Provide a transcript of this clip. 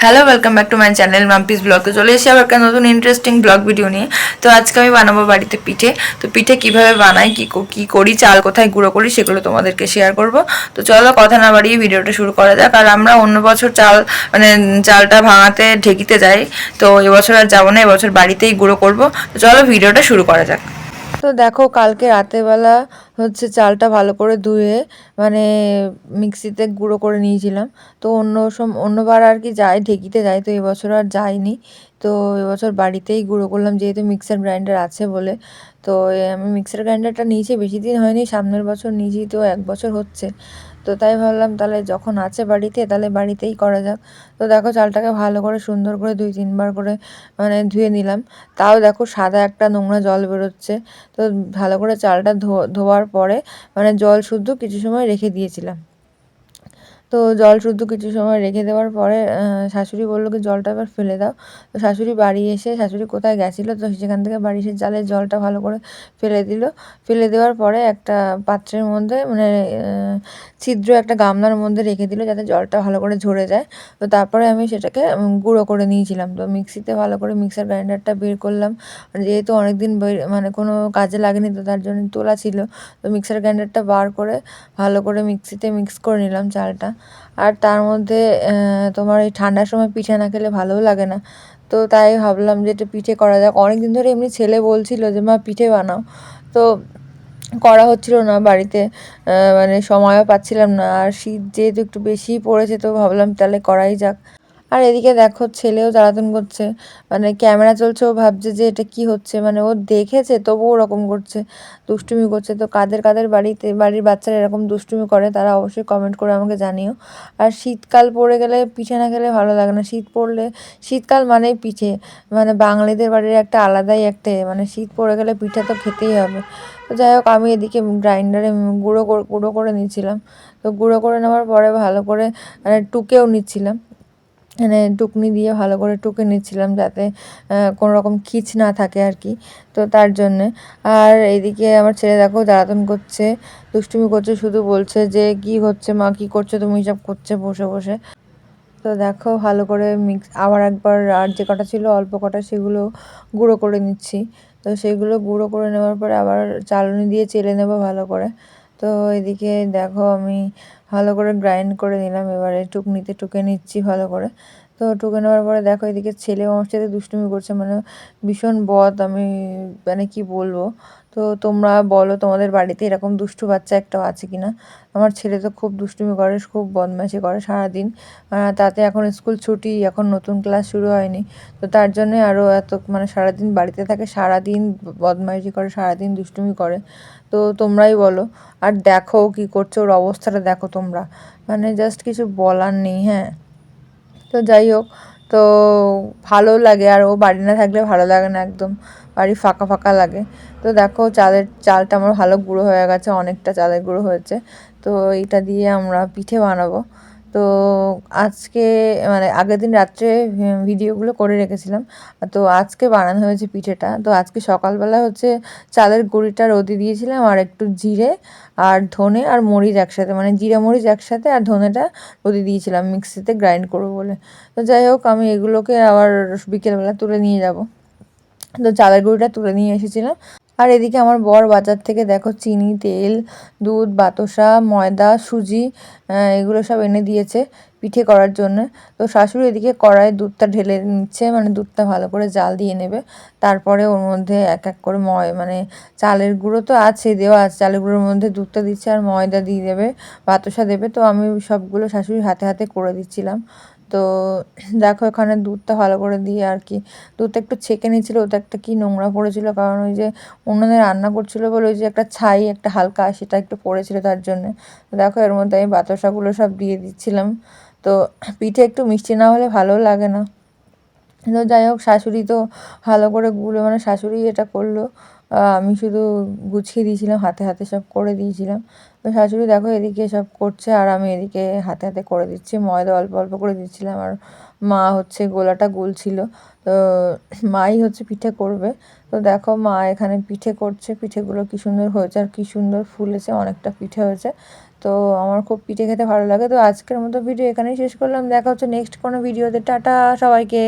Hello welcome back to my channel Mampi's blog চলে এসে আবার একটা নতুন ইন্টারেস্টিং ব্লগ ভিডিও নিয়ে। তো আজকে আমি বানাবো বাড়িতে পিঠে। তো পিঠে কীভাবে বানাই, কি কো- করি, চাল কোথায় গুঁড়ো করি, সেগুলো তোমাদেরকে শেয়ার করব। তো চলো কথা না বাড়িয়ে ভিডিওটা শুরু করা যাক। আর আমরা অন্য বছর চাল মানে চালটা ভাঙাতে ঢেকিতে যাই, তো এবছর আর যাব না, এবছর বাড়িতেই গুঁড়ো করব। তো চলো ভিডিওটা শুরু করা যাক। তো দেখো, কালকে রাতেরবেলা হচ্ছে চালটা ভালো করে ধুয়ে মানে মিক্সিতে গুঁড়ো করে নিয়েছিলাম। তো অন্য সম, অন্যবার আর কি যাই, ঢেকিতে যাই, তো এবছর আর যাইনি। তো এবছর বাড়িতেই গুঁড়ো করলাম, যেহেতু মিক্সার গ্রাইন্ডার আছে বলে। তো আমি মিক্সার গ্রাইন্ডারটা নিয়েছি, বেশি দিন হয়নি, সামনের বছর নিয়েছি, তো এক বছর হচ্ছে। তো তাই ভাবলাম, তাহলে যখন আছে বাড়িতে, তাহলে বাড়িতেই করা যাক। তো দেখো চালটাকে ভালো করে সুন্দর করে দুই, তিনবার করে মানে ধুয়ে নিলাম। তাও দেখো সাদা একটা নোংরা জল বেরোচ্ছে। তো ভালো করে চালটা ধো- ধোয়ার পরে মানে জল শুদ্ধ কিছু সময় রেখে দিয়েছিলাম। তো জল শুদ্ধ কিছু সময় রেখে দেওয়ার পরে শাশুড়ি বলল কি, জলটা এবার ফেলে দাও। তো শাশুড়ি বাড়ি এসে, শাশুড়ি কোথায় গেছিল? তো সেখান থেকে বাড়ি এসে জালের জলটা ভালো করে ফেলে দিল। ফেলে দেওয়ার পরে একটা পাত্রের মধ্যে মানে ছিদ্র একটা গামলার মধ্যে রেখে দিল যাতে জলটা ভালো করে ঝরে যায়। তো তারপরে আমি সেটাকে গুঁড়ো করে নিয়েছিলাম। তো মিক্সিতে ভালো করে মিক্সার গ্রাইন্ডারটা বের করলাম। যেহেতু অনেকদিন মানে কোনো কাজে লাগেনি, তো তার জন্য তোলা ছিল। তো মিক্সার গ্রাইন্ডারটা বার করে ভালো করে মিক্সিতে মিক্স করে নিলাম চালটা। আর তার মধ্যে তোমার এই ঠান্ডার সময় পিঠে না খেলে ভালোও লাগে না। তো তাই ভাবলাম যে এটা পিঠে করা যাক। অনেক দিন ধরে এমনি ছেলে বলছিল যে, মা, পিঠে বানাও। তো করা হচ্ছিল না বাড়িতে মানে সময়ও পাচ্ছিলাম না। আর শীত যেহেতু একটু বেশিই পড়েছে, তো ভাবলাম তাহলে করাই যাক। আর এদিকে দেখো ছেলেও জ্বালাতন করছে। মানে ক্যামেরা চলছে, ও ভাবছে যে এটা কি হচ্ছে। মানে ও দেখেছে, তবুও ওরকম করছে, দুষ্টুমি করছে। তো কাদের কাদের বাড়িতে, বাড়ির বাচ্চারা এরকম দুষ্টুমি করে, তারা অবশ্যই কমেন্ট করে আমাকে জানিও। আর শীতকাল পড়ে গেলে পিঠে না খেলে ভালো লাগে না। শীত পড়লে, শীতকাল মানেই পিঠে। মানে বাঙালিদের বাড়ির একটা আলাদাই একটা মানে শীত পড়ে গেলে পিঠে তো খেতেই হবে। তো যাই হোক, আমি এদিকে গ্রাইন্ডারে গুঁড়ো গুঁড়ো করে নিয়েছিলাম। তো গুঁড়ো করে নেওয়ার পরে ভালো করে মানে টুকেও নিচ্ছিলাম। মানে টুকনি দিয়ে ভালো করে টুকে নিচ্ছিলাম যাতে কোনো রকম খিচ না থাকে আর কি, তো তার জন্যে। আর এইদিকে আমার ছেলে দেখো জ্বালাতন করছে, দুষ্টুমি করছে, শুধু বলছে যে, কি হচ্ছে মা? কি করছ তুমি? সব করছে বসে বসে। তো দেখো ভালো করে মিক্স আবার একবার আর যে কটা ছিল, অল্প কটা, সেগুলো গুঁড়ো করে নিচ্ছি। তো সেগুলো গুঁড়ো করে নেওয়ার পরে আবার চালনি দিয়ে চেলে নেব ভালো করে। তো এদিকে দেখো আমি ভালো করে গ্রাইন্ড করে নিলাম, এবারে টুকনিতে টুকে নিচ্ছি ভালো করে। তো টুকে নেওয়ার পরে দেখো এদিকে ছেলে আমার সাথে দুষ্টুমি করছে মানে ভীষণ বদ, আমি মানে কি বলব? তো তোমরা বলো তোমাদের বাড়িতে এরকম দুষ্টু বাচ্চা একটাও আছে কি না আমার ছেলে তো খুব দুষ্টুমি করে, খুব বদমাইশি করে সারাদিন। তাতে এখন স্কুল ছুটি, এখন নতুন ক্লাস শুরু হয়নি। তো তার জন্যে আরও এত মানে সারাদিন বাড়িতে থাকে, সারাদিন বদমাইশি করে, সারাদিন দুষ্টুমি করে। তো তোমরাই বলো, আর দেখো কী করছে, ওর অবস্থাটা দেখো তোমরা। মানে জাস্ট কিছু বলার নেই হ্যাঁ। তো যাই হোক, তো ভালো লাগে আর ও বাড়ি না থাকলে ভালো লাগে না একদম। বাড়ি ফাঁকা ফাঁকা লাগে। তো দেখো চালের, চালটা আমার ভালো গুঁড়ো হয়ে গেছে, অনেকটা চালের গুঁড়ো হয়েছে। তো এটা দিয়ে আমরা পিঠে বানাবো। তো আজকে মানে আগের দিন রাত্রে ভিডিওগুলো করে রেখেছিলাম। তো আজকে বানানো হয়েছে পিঠেটা। তো আজকে সকালবেলা হচ্ছে চালের গুঁড়িটা রোদে দিয়েছিলাম আর একটু জিরে আর ধনে আর মরিচ একসাথে মানে জিরে, মরিচ একসাথে আর ধনেটা রোদে দিয়েছিলাম, মিক্সিতে গ্রাইন্ড করব বলে। তো যাই হোক, আমি এগুলোকে আবার বিকেলবেলা তুলে নিয়ে যাব। তো চালের গুঁড়িটা তুলে নিয়ে এসেছিলাম। আর এদিকে আমার বর বাজার থেকে দেখো চিনি, তেল, দুধ, বাতাসা, ময়দা, সুজি এগুলো সব এনে দিয়েছে পিঠে করার জন্য। তো শাশুড়ি এদিকে কড়াই দুধটা ঢেলে নিচ্ছে মানে দুধটা ভালো করে জাল দিয়ে নেবে। তারপরে ওর মধ্যে এক এক করে ময় মানে চালের গুঁড়ো তো আছে, দেওয়া আছে। চালের গুঁড়োর মধ্যে দুধটা দিচ্ছে আর ময়দা দিয়ে দেবে, বাতাসা দেবে। তো আমি সবগুলো শাশুড়ি হাতে হাতে করে দিচ্ছিলাম। তো দেখো এখানে দুধটা ভালো করে দিয়ে আর কি, দুধটা একটু ছেঁকে নিয়েছিল ওটা একটা কি নোংরা পড়েছিল, কারণ ওই যে উনুনে রান্না করছিল বলে ওই যে একটা ছাই, একটা হালকা সেটা একটু পড়েছিল তার জন্য। তো দেখো এর মধ্যে আমি বাতাসাগুলো সব দিয়ে দিচ্ছিলাম, তো পিঠে একটু মিষ্টি না হলে ভালো লাগে না। তো যাই হোক, শাশুড়ি তো ভালো করে গুলো মানে শাশুড়ি এটা করল। আমি শুধু গুছিয়ে দিয়েছিলাম, হাতে হাতে সব করে দিয়েছিলাম। তো শাশুড়ি দেখো এদিকে সব করছে, আর আমি এদিকে হাতে হাতে করে দিচ্ছি। ময়দা অল্প অল্প করে দিচ্ছিলাম, আর মা হচ্ছে গোলাটা গুলছিল। তো মাই হচ্ছে পিঠে করবে। তো দেখো মা এখানে পিঠে করছে, পিঠেগুলো কি সুন্দর হয়েছে, আর কী সুন্দর ফুলেছে, অনেকটা পিঠে হয়েছে। তো আমার খুব পিঠে খেতে ভালো লাগে। তো আজকের মতো ভিডিও এখানেই শেষ করলাম। দেখা হচ্ছে নেক্সট কোনো ভিডিওতে। টাটা সবাইকে।